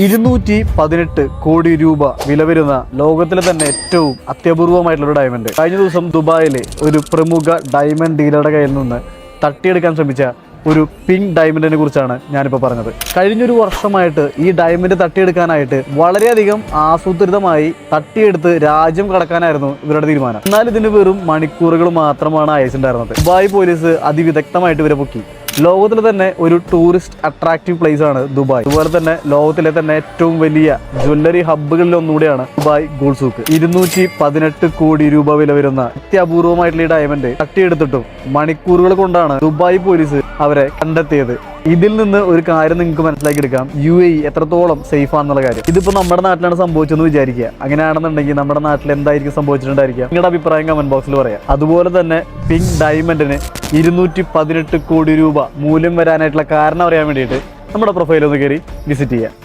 ഇരുന്നൂറ്റി പതിനെട്ട് കോടി രൂപ വില വരുന്ന ലോകത്തിലെ തന്നെ ഏറ്റവും അത്യപൂർവമായിട്ടുള്ള ഒരു ഡയമണ്ട് കഴിഞ്ഞ ദിവസം ദുബായിലെ ഒരു പ്രമുഖ ഡയമണ്ട് ഡീലറുടെ കയ്യിൽ നിന്ന് തട്ടിയെടുക്കാൻ ശ്രമിച്ച ഒരു പിങ്ക് ഡയമണ്ടിനെ കുറിച്ചാണ് ഞാനിപ്പോൾ പറഞ്ഞത്. കഴിഞ്ഞൊരു വർഷമായിട്ട് ഈ ഡയമണ്ട് തട്ടിയെടുക്കാനായിട്ട് വളരെയധികം ആസൂത്രിതമായി തട്ടിയെടുത്ത് രാജ്യം കടക്കാനായിരുന്നു ഇവരുടെ തീരുമാനം. എന്നാൽ ഇതിന് വെറും മണിക്കൂറുകൾ മാത്രമാണ് അയച്ചിട്ടുണ്ടായിരുന്നത് ദുബായ് പോലീസ് അതിവിദഗ്ധമായിട്ട് ഇവരെ പൊക്കി. ലോകത്തിലെ തന്നെ ഒരു ടൂറിസ്റ്റ് അട്രാക്റ്റീവ് പ്ലേസ് ആണ് ദുബായ്. അതുപോലെ തന്നെ ലോകത്തിലെ തന്നെ ഏറ്റവും വലിയ ജ്വല്ലറി ഹബ്ബുകളിൽ ഒന്നുകൂടിയാണ് ദുബായ് ഗോൾഡ് സൂക്ക്. ഇരുന്നൂറ്റി പതിനെട്ട് കോടി രൂപ വില വരുന്ന അത്യപൂർവമായിട്ടുള്ള ഈ ഡയമണ്ട് തട്ടിയെടുത്തിട്ടും മണിക്കൂറുകൾ കൊണ്ടാണ് ദുബായ് പോലീസ് അവരെ കണ്ടെത്തിയത്. ഇതിൽ നിന്ന് ഒരു കാര്യം നിങ്ങൾക്ക് മനസ്സിലാക്കിയെടുക്കാം. യു എ എത്രത്തോളം സേഫ് ആണെന്നുള്ള കാര്യം. ഇതിപ്പോ നമ്മുടെ നാട്ടിലാണ് സംഭവിച്ചതെന്ന് വിചാരിക്കുക. അങ്ങനെയാണെന്നുണ്ടെങ്കിൽ നമ്മുടെ നാട്ടിൽ എന്തായിരിക്കും സംഭവിച്ചിട്ടുണ്ടായിരിക്കുക? നിങ്ങളുടെ അഭിപ്രായം കമന്റ് ബോക്സിൽ പറയാം. അതുപോലെ തന്നെ പിങ്ക് ഡയമണ്ടിന് ഇരുന്നൂറ്റി പതിനെട്ട് കോടി രൂപ മൂല്യം വരാനായിട്ടുള്ള കാരണം അറിയാൻ വേണ്ടിയിട്ട് നമ്മുടെ പ്രൊഫൈൽ ഒന്ന് കയറി വിസിറ്റ് ചെയ്യാം.